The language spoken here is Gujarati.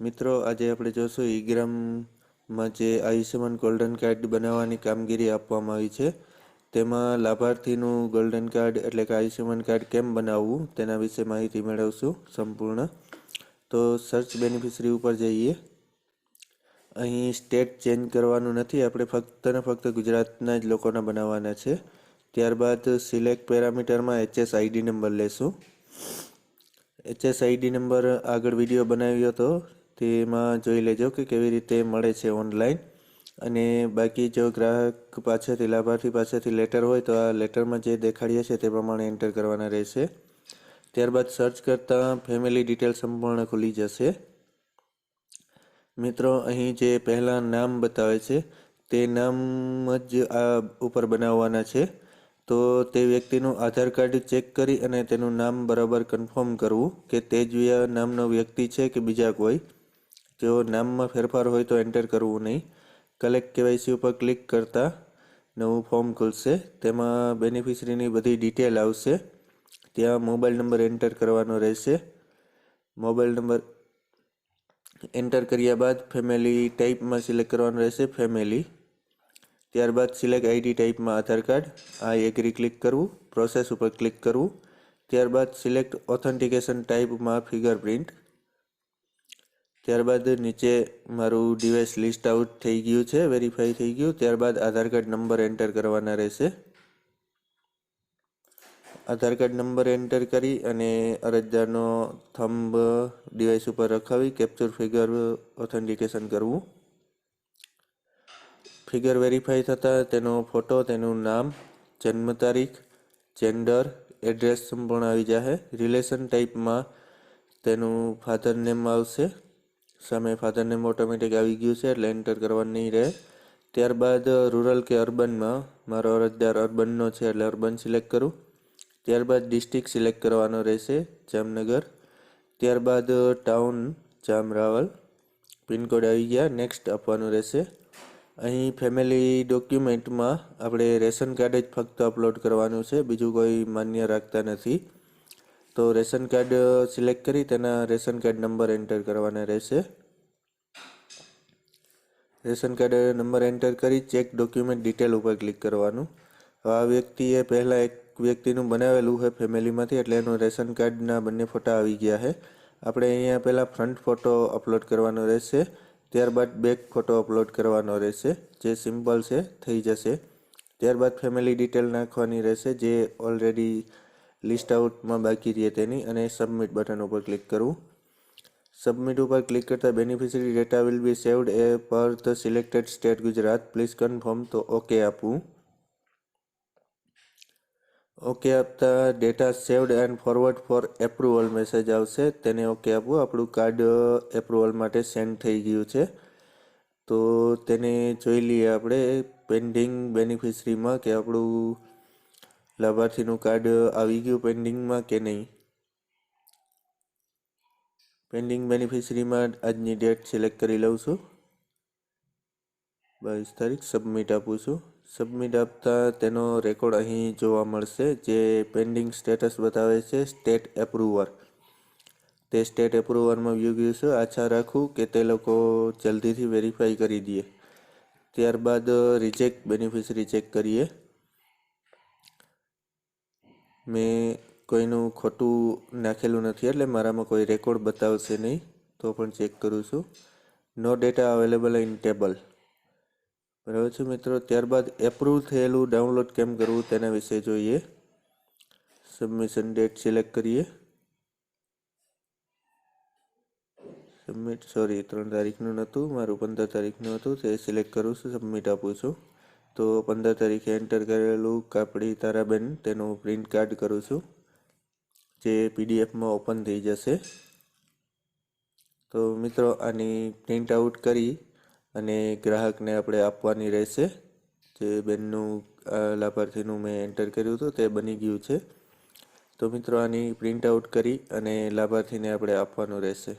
મિત્રો, આજે આપણે જોશું ઈગ્રામમાં જે આયુષ્યમાન ગોલ્ડન કાર્ડ બનાવવાની કામગીરી આપવામાં આવી છે. તેમાં લાભાર્થીનું ગોલ્ડન કાર્ડ એટલે કે આયુષ્યમાન કાર્ડ કેમ બનાવવું તેના વિશે માહિતી મેળવશું સંપૂર્ણ. તો સર્ચ બેનિફિશરી ઉપર જઈએ. અહીં સ્ટેટ ચેન્જ કરવાનું નથી, આપણે ફક્ત ને ફક્ત ગુજરાતના જ લોકોના બનાવવાના છે. ત્યારબાદ સિલેક્ટ પેરામીટરમાં એચએસ આઈડી નંબર લેશું. એચએસ આઈડી નંબર આગળ વીડિયો બનાવ્યો હતો. તેમાં જોઈ લેજો કે કેવી રીતે મળે છે ઓનલાઈન અને બાકી જો ગ્રાહક પાસેથી, લાભાર્થી પાસેથી લેટર હોય તો આ લેટરમાં જે દેખાડીએ છે તે પ્રમાણે એન્ટર કરવાના રહેશે. ત્યારબાદ સર્ચ કરતાં ફેમિલી ડિટેલ સંપૂર્ણ ખુલી જશે. મિત્રો, અહીં જે પહેલાં નામ બતાવે છે, તે નામ જ આ ઉપર બનાવવાના છે. તો તે વ્યક્તિનું આધાર કાર્ડ ચેક કરી અને તેનું નામ બરાબર કન્ફર્મ કરવું કે તે જ નામનો વ્યક્તિ છે કે બીજા કોઈ. જો નામમાં ફેરફાર હોય તો એન્ટર કરવું નહીં. કલેક્ટ કેવાયસી ઉપર ક્લિક કરતાં નવું ફોર્મ ખુલશે. તેમાં બેનિફિશરીની બધી ડિટેલ આવશે. ત્યાં મોબાઈલ નંબર એન્ટર કરવાનો રહેશે. મોબાઈલ નંબર એન્ટર કર્યા બાદ ફેમિલી ટાઈપમાં સિલેક્ટ કરવાનું રહેશે ફેમિલી ત્યારબાદ સિલેક્ટ આઈડી ટાઈપમાં આધાર કાર્ડ. આ એગ્રી ક્લિક કરવું. પ્રોસેસ ઉપર ક્લિક કરવું. ત્યારબાદ સિલેક્ટ ઓથેન્ટિકેશન ટાઈપમાં ફિંગરપ્રિન્ટ ત્યારબાદ નીચે મારું ડિવાઇસ લિસ્ટ આઉટ થઈ ગયું છે, વેરીફાઈ થઈ ગયું. ત્યારબાદ આધાર કાર્ડ નંબર એન્ટર કરવાના રહેશે. આધાર કાર્ડ નંબર એન્ટર કરી અને અરજદારનો થંબ ડિવાઇસ ઉપર રખાવી, કેપ્ચર ફિગર ઓથેન્ટિકેશન કરવું. ફિગર વેરીફાઈ થતાં તેનો ફોટો, તેનું નામ, જન્મ તારીખ, જેન્ડર, એડ્રેસ સંપૂર્ણ આવી જશે રિલેશન ટાઈપમાં તેનું ફાધર નેમ આવશે. સામે ફાધર નેમ ઓટોમેટિક આવી ગયું છે એટલે એન્ટર કરવાનું નહીં રહે. ત્યારબાદ રૂરલ કે અર્બનમાં મારો અરજદાર અર્બનનો છે એટલે અર્બન સિલેક્ટ કરું. ત્યારબાદ ડિસ્ટ્રિક્ટ સિલેક્ટ કરવાનો રહેશે, જામનગર. ત્યારબાદ ટાઉન જામરાવલ પિનકોડ આવી ગયા નેક્સ્ટ આપવાનું રહેશે. અહીં ફેમિલી ડોક્યુમેન્ટમાં આપણે રેશન કાર્ડ જ ફક્ત અપલોડ કરવાનું છે, બીજું કોઈ માન્ય રાખતા નથી. તો રેશન કાર્ડ સિલેક્ટ કરી તેના રેશન કાર્ડ નંબર એન્ટર કરવાના રહેશે. રેશન કાર્ડ નંબર એન્ટર કરી, ચેક ડોક્યુમેન્ટ ડિટેલ ઉપર ક્લિક કરવાનું. આ વ્યક્તિએ પહેલાં એક વ્યક્તિનું બનાવેલું છે ફેમિલીમાંથી, એટલે એનું રેશન કાર્ડના બંને ફોટા આવી ગયા છે આપણે અહીંયા પહેલાં ફ્રન્ટ ફોટો અપલોડ કરવાનો રહેશે, ત્યારબાદ બેક ફોટો અપલોડ કરવાનો રહેશે, જે સિમ્પલ છે થઈ જશે. ત્યારબાદ ફેમિલી ડિટેલ નાખવાની રહેશે, જે ઓલરેડી લિસ્ટ આઉટમાં બાકી રહે તેની અને સબમિટ બટન ઉપર ક્લિક કરવું સબમિટ ઉપર ક્લિક કરતા beneficiary data will be saved a per the selected state Gujarat please confirm તો ઓકે આપવું ઓકે આપતા data saved and forward for approval message આવશે. તેને ઓકે આપવું આપણું કાર્ડ એપ્રુવલ માટે સેન્ડ થઈ ગયું છે. તો તેને જોઈ લઈએ આપણે પેન્ડિંગ બેનિફિશરીમાં કે આપણું લાભાર્થીનું કાર્ડ આવી ગયું પેન્ડિંગમાં કે નહીં? પેન્ડિંગ બેનિફિશરીમાં આજની ડેટ સિલેક્ટ કરી લઉં છું. બાવીસ તારીખ, સબમિટ આપું છું. સબમિટ આપતા તેનો રેકોર્ડ અહીં જોવા મળશે, જે પેન્ડિંગ સ્ટેટસ બતાવે છે, સ્ટેટ એપ્રુવર. તે સ્ટેટ એપ્રુવરમાં વ્યૂ ગયું છે. આશા રાખું કે તે લોકો જલ્દીથી વેરીફાઈ કરી દે. ત્યારબાદ રિજેક્ટ બેનિફિશરી ચેક કરીએ. મેં કોઈનું ખોટું નાખેલું નથી, એટલે મારામાં કોઈ રેકોર્ડ બતાવશે નહીં, તો પણ ચેક કરું છું. No data available in table બરાબર છે મિત્રો? ત્યારબાદ એપ્રુવ થયેલું ડાઉનલોડ કેમ કરવું તેના વિશે જોઈએ. સબમિશન ડેટ સિલેક્ટ કરીએ. સબમિટ સોરી ત્રણ તારીખનું નહોતું, મારું પંદર તારીખનું હતું, તે સિલેક્ટ કરું છું સબમિટ આપું છું. તો પંદર તારીખે એન્ટર કરેલું કાપડી તારાબેન, તેનું પ્રિન્ટ કાર્ડ કરું છું, જે પીડીએફમાં ઓપન થઈ જશે. તો મિત્રો, આની પ્રિન્ટ આઉટ કરી અને ગ્રાહકને આપણે આપવાની રહેશે. જે બેનનું લાભાર્થીનું મેં એન્ટર કર્યું હતું, તે બની ગયું છે. તો મિત્રો, આની પ્રિન્ટ આઉટ કરી અને લાભાર્થીને આપણે આપવાનું રહેશે.